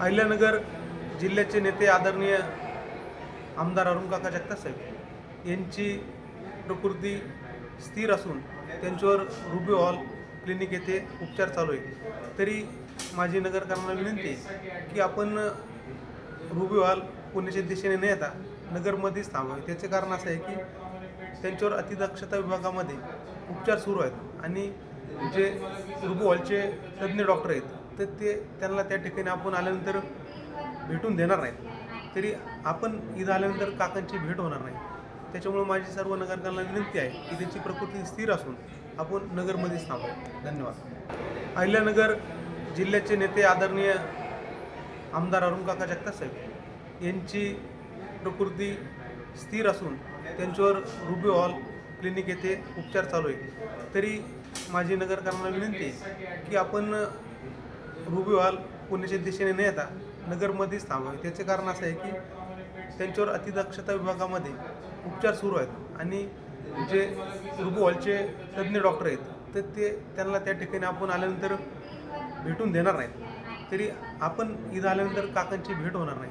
अहिल्यानगर जिल्ह्याचे नेते आदरणीय आमदार अरुण काका जगताप यांची प्रकृती स्थिर असून त्यांच्यावर रुबी हॉल क्लिनिक येथे उपचार चालू आहे तरी माझी नगरकरांना विनंती आहे की आपण रुबी हॉल पुण्याच्या दिशेने न येता नगरमध्येच थांबावे. त्याचे कारण असं आहे की त्यांच्यावर अतिदक्षता विभागामध्ये उपचार सुरू आहेत आणि जे रुबी हॉलचे तज्ज्ञ डॉक्टर आहेत तर ते त्यांना त्या ठिकाणी आपण आल्यानंतर भेटून देणार नाहीत. तरी आपण इथं आल्यानंतर काकांची भेट होणार नाही. त्याच्यामुळे माझी सर्व नगरकांना विनंती आहे की त्यांची प्रकृती स्थिर असून आपण नगरमध्येच थांबू. धन्यवाद. अहिल्यानगर जिल्ह्याचे नेते आदरणीय आमदार अरुण काका जगताप यांची प्रकृती स्थिर असून त्यांच्यावर रुबी हॉल क्लिनिक येथे उपचार चालू आहे. तरी माझी नगरकरांना विनंती आहे की आपण रुबी हॉल पुण्याच्या दिशेने न येता नगरमध्येच थांबावे. त्याचे कारण असं आहे की त्यांच्यावर अतिदक्षता विभागामध्ये उपचार सुरू आहेत आणि जे रुबी हॉलचे तज्ज्ञ डॉक्टर आहेत तर ते त्यांना त्या ठिकाणी आपण आल्यानंतर भेटून देणार नाहीत. तरी आपण इथं आल्यानंतर काकांची भेट होणार नाही.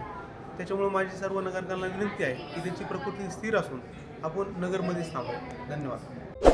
त्याच्यामुळे माझी सर्व नगरकरांना विनंती आहे की त्यांची प्रकृती स्थिर असून आपण नगरमध्येच थांबू धन्यवाद.